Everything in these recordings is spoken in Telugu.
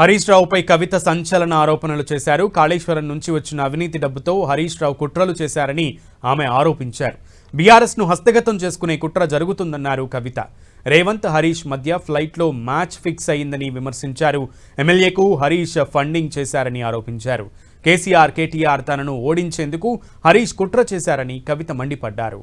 హరీష్ రావుపై కవిత సంచలన ఆరోపణలు చేశారు. కాళేశ్వరం నుంచి వచ్చిన అవినీతి డబ్బుతో హరీష్ రావు కుట్రలు చేశారని ఆమె ఆరోపించారు. బీఆర్ఎస్ను హస్తగతం చేసుకునే కుట్ర జరుగుతుందన్నారు కవిత. రేవంత్ హరీష్ మధ్య ఫ్లైట్లో మ్యాచ్ ఫిక్స్ అయిందని విమర్శించారు. ఎమ్మెల్యేకు హరీష్ ఫండింగ్ చేశారని ఆరోపించారు. కేసీఆర్ కేటీఆర్ తనను ఓడించేందుకు హరీష్ కుట్ర చేశారని కవిత మండిపడ్డారు.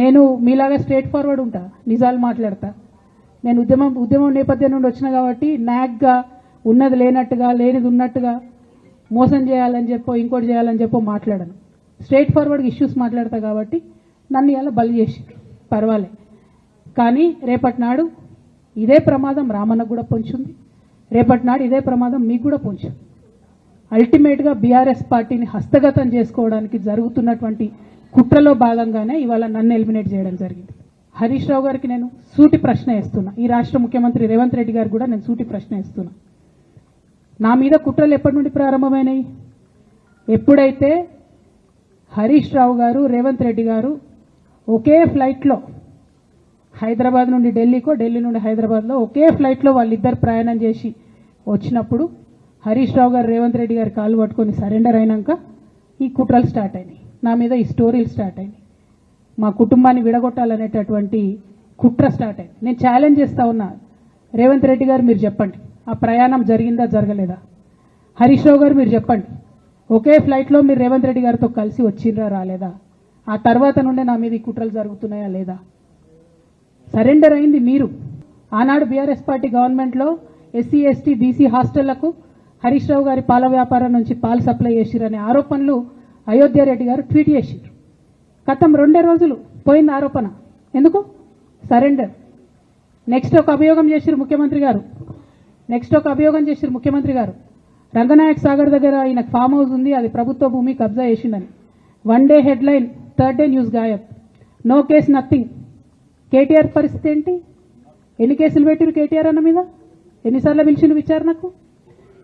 నేను మీలాగా స్ట్రేట్ ఫార్వర్డ్ ఉంటా నిజాలు మాట్లాడతా. నేను ఉద్యమం ఉద్యమం నేపథ్యం నుండి వచ్చిన కాబట్టి నాగ్గా ఉన్నది లేనట్టుగా లేనిది ఉన్నట్టుగా మోసం చేయాలని చెప్పో ఇంకోటి చేయాలని చెప్పో మాట్లాడను. స్ట్రేట్ ఫార్వర్డ్గా ఇష్యూస్ మాట్లాడతా కాబట్టి నన్ను ఇలా బలి చేసి పర్వాలే. కానీ రేపటి నాడు ఇదే ప్రమాదం రామన్నకు కూడా పొంచుంది. రేపటి నాడు ఇదే ప్రమాదం మీకు కూడా పొంచుంది. అల్టిమేట్గా బీఆర్ఎస్ పార్టీని హస్తగతం చేసుకోవడానికి జరుగుతున్నటువంటి కుట్రలో భాగంగానే ఇవాళ నన్ను ఎలిమినేట్ చేయడం జరిగింది. హరీష్ రావు గారికి నేను సూటి ప్రశ్న వేస్తున్నా. ఈ రాష్ట్ర ముఖ్యమంత్రి రేవంత్ రెడ్డి గారు కూడా నేను సూటి ప్రశ్న వేస్తున్నా. నా మీద కుట్రలు ఎప్పటి నుండి ప్రారంభమైనాయి? ఎప్పుడైతే హరీష్ రావు గారు రేవంత్ రెడ్డి గారు ఒకే ఫ్లైట్లో హైదరాబాద్ నుండి ఢిల్లీకో ఢిల్లీ నుండి హైదరాబాద్లో ఒకే ఫ్లైట్లో వాళ్ళిద్దరు ప్రయాణం చేసి వచ్చినప్పుడు హరీష్ రావు గారు రేవంత్ రెడ్డి గారు కాలు పట్టుకొని సరెండర్ అయినాక ఈ కుట్రలు స్టార్ట్ అయినాయి. నా మీద ఈ స్టోరీలు స్టార్ట్ అయినాయి. మా కుటుంబాన్ని విడగొట్టాలనేటటువంటి కుట్ర స్టార్ట్ అయింది నేను ఛాలెంజ్ చేస్తా ఉన్నా. రేవంత్ రెడ్డి గారు మీరు చెప్పండి. ఆ ప్రయాణం జరిగిందా జరగలేదా? హరీష్ రావు గారు మీరు చెప్పండి. ఒకే ఫ్లైట్లో మీరు రేవంత్ రెడ్డి గారితో కలిసి వచ్చిండ్రా రాలేదా? ఆ తర్వాత నుండే నా మీద ఈ కుట్రలు జరుగుతున్నాయా లేదా? సరెండర్ అయింది మీరు. ఆనాడు బీఆర్ఎస్ పార్టీ గవర్నమెంట్లో ఎస్సీ ఎస్టీ బీసీ హాస్టళ్ళకు హరీష్ రావు గారి పాల వ్యాపారం నుంచి పాలు సప్లై చేసిరనే ఆరోపణలు అయోధ్యారెడ్డి గారు ట్వీట్ చేశారు గతం రెండే రోజులు పోయింది ఆరోపణ. ఎందుకు? సరెండర్. నెక్స్ట్ ఒక అభియోగం చేశారు ముఖ్యమంత్రి గారు. నెక్స్ట్ ఒక అభియోగం చేశారు ముఖ్యమంత్రి గారు. రంగనాయక్ సాగర్ దగ్గర ఈయన ఫామ్ హౌస్ ఉంది అది ప్రభుత్వ భూమి కబ్జా చేసిందని one day headline third day news గాయబ్. No case nothing. KTR పరిస్థితి ఏంటి? ఎన్ని కేసులు పెట్టిరు కేటీఆర్ అన్న మీద? ఎన్నిసార్లు పిలిచిన విచారణకు?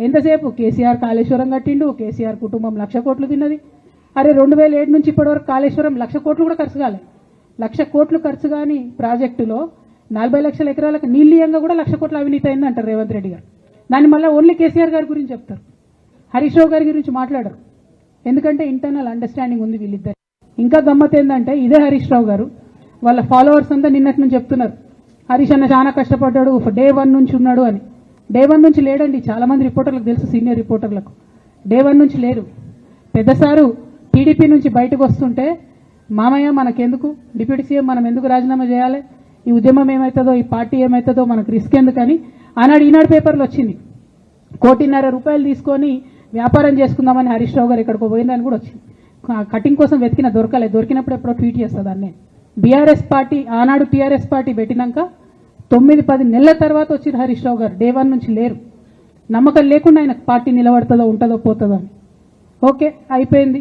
ఎంతసేపు? కేసీఆర్ కాళేశ్వరం కట్టిండు కేసీఆర్ కుటుంబం లక్ష కోట్లు తిన్నది. అరే రెండు వేల ఏడు నుంచి ఇప్పటివరకు కాళేశ్వరం లక్ష కోట్లు కూడా ఖర్చు కాలే. లక్ష కోట్లు ఖర్చు కాని ప్రాజెక్టులో నలభై లక్షల ఎకరాలకు నీళ్ళీయంగా కూడా లక్ష కోట్ల అవినీతి అయింది అంటారు రేవంత్ రెడ్డి గారు. దాన్ని మళ్ళీ ఓన్లీ కేసీఆర్ గారి గురించి చెప్తారు. హరీష్ రావు గారి గురించి మాట్లాడరు. ఎందుకంటే ఇంటర్నల్ అండర్స్టాండింగ్ ఉంది వీళ్ళిద్దరు. ఇంకా గమ్మత్ ఏంటంటే ఇదే హరీష్ రావు గారు. వాళ్ళ ఫాలోవర్స్ అంతా నిన్నటి నుంచి చెప్తున్నారు. హరీష్ అన్న చాలా కష్టపడ్డాడు డే వన్ నుంచి ఉన్నాడు అని. డే వన్ నుంచి లేడండి. చాలామంది రిపోర్టర్లకు తెలుసు సీనియర్ రిపోర్టర్లకు. డే వన్ నుంచి లేరు. పెద్ద సారు టీడీపీ నుంచి బయటకు వస్తుంటే మామయ్య మనకెందుకు? డిప్యూటీ సీఎం మనం ఎందుకు రాజీనామా చేయాలి? ఈ ఉద్యమం ఏమవుతుందో ఈ పార్టీ ఏమవుతుందో మనకు రిస్క్ ఎందుకని ఆనాడు ఈనాడు పేపర్లు వచ్చింది. కోటిన్నర రూపాయలు తీసుకొని వ్యాపారం చేసుకుందామని హరీష్ రావు గారు ఎక్కడికో పోయిందని కూడా వచ్చింది. కటింగ్ కోసం వెతికిన దొరకలేదు. దొరికినప్పుడు ఎప్పుడో ట్వీట్ చేస్తుంది అన్నే బీఆర్ఎస్ పార్టీ ఆనాడు టీఆర్ఎస్ పార్టీ పెట్టినాక తొమ్మిది పది నెలల తర్వాత వచ్చింది హరీష్ రావు గారు. డే వన్ నుంచి లేరు. నమ్మకం లేకుండా ఆయన పార్టీ నిలబడుతుందో ఉంటుందో పోతుందో అని. ఓకే అయిపోయింది.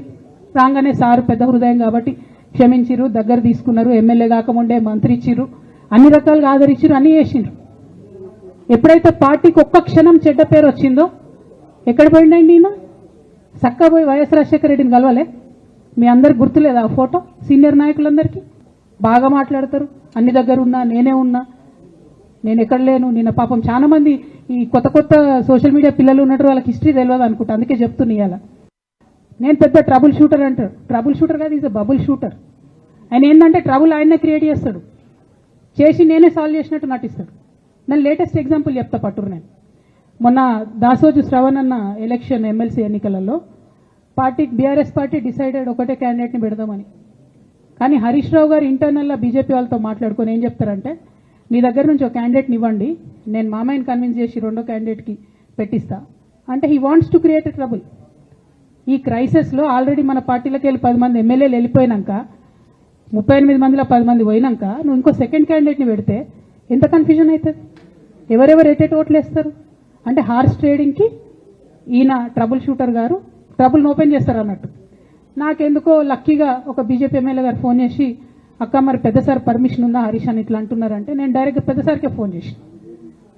రాగానే సారు పెద్ద హృదయం కాబట్టి క్షమించిర్రు దగ్గర తీసుకున్నారు ఎమ్మెల్యే కాకముండే మంత్రి ఇచ్చిర్రు. అన్ని రకాలుగా ఆదరించిర్రు అన్ని చేసిండ్రు. ఎప్పుడైతే పార్టీకి ఒక్క క్షణం చెడ్డ పేరు వచ్చిందో ఎక్కడ పోయిండండి ఈయన? చక్కా పోయి వైఎస్ రాజశేఖర రెడ్డిని కలవలే? మీ అందరికి గుర్తులేదా ఆ ఫోటో? సీనియర్ నాయకులందరికీ? బాగా మాట్లాడతారు. అన్ని దగ్గర ఉన్నా నేనే ఉన్నా. నేను ఎక్కడ లేను నిన్న పాపం చాలా మంది ఈ కొత్త కొత్త సోషల్ మీడియా పిల్లలు ఉన్నట్టు వాళ్ళకి హిస్టరీ తెలియదు అనుకుంటా అందుకే చెప్తున్నా ఇవాళ. నేను పెద్ద ట్రబుల్ షూటర్ అంటారు ట్రబుల్ షూటర్ కాదు ఈజ్ బబుల్ షూటర్ ఆయన ఏంటంటే ట్రబుల్ ఆయన్నే క్రియేట్ చేస్తాడు. చేసి నేనే సాల్వ్ చేసినట్టు నటిస్తాడు. నేను లేటెస్ట్ ఎగ్జాంపుల్ చెప్తా పట్టురు నేను మొన్న దాసోజు శ్రవణ్ అన్న ఎలక్షన్ ఎమ్మెల్సీ ఎన్నికలలో పార్టీ బీఆర్ఎస్ పార్టీ డిసైడెడ్ ఒకటే క్యాండిడేట్ని పెడదామని. కానీ హరీష్ రావు గారు ఇంటర్నల్గా బీజేపీ వాళ్ళతో మాట్లాడుకొని ఏం చెప్తారంటే మీ దగ్గర నుంచి ఒక క్యాండిడేట్ని ఇవ్వండి. నేను మామయ్యని కన్విన్స్ చేసి రెండో క్యాండిడేట్కి పెట్టిస్తా. అంటే he wants to create a trouble ఈ క్రైసిస్లో ఆల్రెడీ మన పార్టీలోకి వెళ్ళి పది మంది ఎమ్మెల్యేలు వెళ్ళిపోయినాక ముప్పై ఎనిమిది మందిలో పది మంది పోయినాక నువ్వు ఇంకో సెకండ్ క్యాండిడేట్ని పెడితే ఎంత కన్ఫ్యూజన్ అవుతుంది? ఎవరెవరు ఎటెట్ ఓట్లు వేస్తారు? అంటే హార్స్ ట్రేడింగ్కి ఈయన ట్రబుల్ షూటర్ గారు ట్రబుల్ని ఓపెన్ చేస్తారు అన్నట్టు నాకెందుకో లక్కీగా ఒక బీజేపీ ఎమ్మెల్యే గారు ఫోన్ చేసి అక్క మరి పెద్ద సార్ పర్మిషన్ ఉందా? హరీష్ అని ఇట్లా అంటున్నారంటే నేను డైరెక్ట్ పెద్దసారికే ఫోన్ చేసి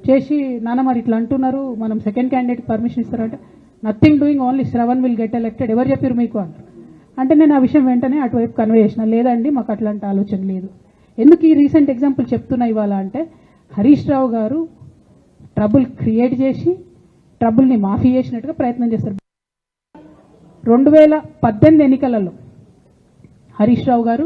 చేసి నాన్న మరి ఇట్లా అంటున్నారు మనం సెకండ్ క్యాండిడేట్ పర్మిషన్ ఇస్తారంటే nothing doing only Sravan will get elected ఎవరు చెప్పారు మీకు? అన్నారు అంటే నేను ఆ విషయం వెంటనే అటువైపు కన్వే చేసిన. లేదండి మాకు అట్లాంటి ఆలోచన లేదు. ఎందుకు ఈ రీసెంట్ ఎగ్జాంపుల్ చెప్తున్నా ఇవాళ అంటే హరీష్ రావు గారు ట్రబుల్ క్రియేట్ చేసి ట్రబుల్ని మాఫీ చేసినట్టుగా ప్రయత్నం చేస్తారు. రెండు వేల పద్దెనిమిది ఎన్నికలలో హరీష్ రావు గారు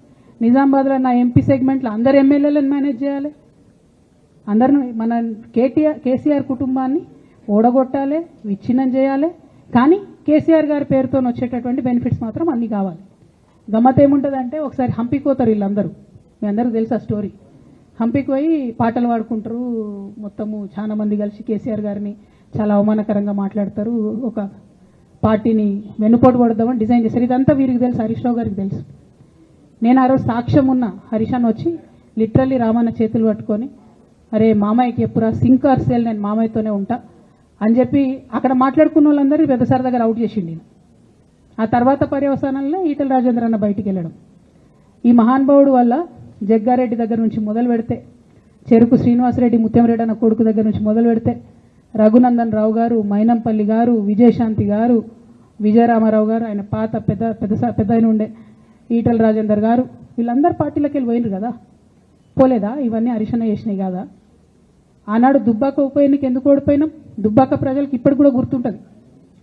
నిజామాబాద్లో నా ఎంపీ సెగ్మెంట్లో అందరు ఎమ్మెల్యేలను మేనేజ్ చేయాలి. అందరిని మన కేటీఆర్ కేసీఆర్ కుటుంబాన్ని ఓడగొట్టాలి విచ్ఛిన్నం చేయాలి. కానీ కేసీఆర్ గారి పేరుతో వచ్చేటటువంటి బెనిఫిట్స్ మాత్రం అన్నీ కావాలి. గమ్మత్ ఏముంటుందంటే ఒకసారి హంపికి పోతారు వీళ్ళందరూ. మీ అందరికీ తెలుసు ఆ స్టోరీ హంపికి పోయి పాటలు పాడుకుంటారు. మొత్తము చాలా మంది కలిసి కేసీఆర్ గారిని చాలా అవమానకరంగా మాట్లాడతారు. ఒక పార్టీని వెన్నుపోటు పడదామని డిజైన్ చేశారు ఇదంతా వీరికి తెలుసు హరీష్ రావు గారికి తెలుసు. నేను ఆ రోజు సాక్ష్యం ఉన్న హరిషన్ వచ్చి లిటరల్లీ రామన్న చేతులు పట్టుకొని అరే మామయ్యకి ఎప్పుడా సింకర్ సేల్? నేను మామయ్యతోనే ఉంటా అని చెప్పి అక్కడ మాట్లాడుకున్న వాళ్ళందరూ పెద్దసారి దగ్గర అవుట్ చేసిండి ఆ తర్వాత పర్యవసానంలో ఈటల రాజేంద్ర అన్న బయటికి వెళ్ళడం. ఈ మహానుభావుడు వల్ల జగ్గారెడ్డి దగ్గర నుంచి మొదలు పెడితే చెరుకు శ్రీనివాసరెడ్డి ముత్యంరెడ్డి అన్న కొడుకు దగ్గర నుంచి మొదలు పెడితే రఘునందన్ రావు గారు మైనంపల్లి గారు విజయశాంతి గారు విజయరామారావు గారు ఆయన పాత పెద్ద పెద్ద పెద్ద ఆయన ఉండే ఈటల రాజేందర్ గారు వీళ్ళందరు పార్టీలోకి వెళ్ళి పోయినారు కదా? పోలేదా? ఇవన్నీ అరిశన చేసినాయి కాదా? ఆనాడు దుబ్బాక ఉప ఎన్నిక ఎందుకు ఓడిపోయినాం? దుబ్బాక ప్రజలకు ఇప్పటికి కూడా గుర్తుంటుంది.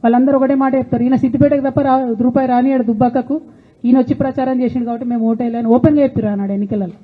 వాళ్ళందరూ ఒకటే మాట చెప్తారు ఈయన సిద్దిపేటకు తప్ప రా రూపాయి రానియాడు దుబ్బాకకు. ఈయన వచ్చి ప్రచారం చేసిండు కాబట్టి మేము ఓటేయాలని ఓపెన్గా చెప్పారు ఆనాడు ఎన్నికలలో.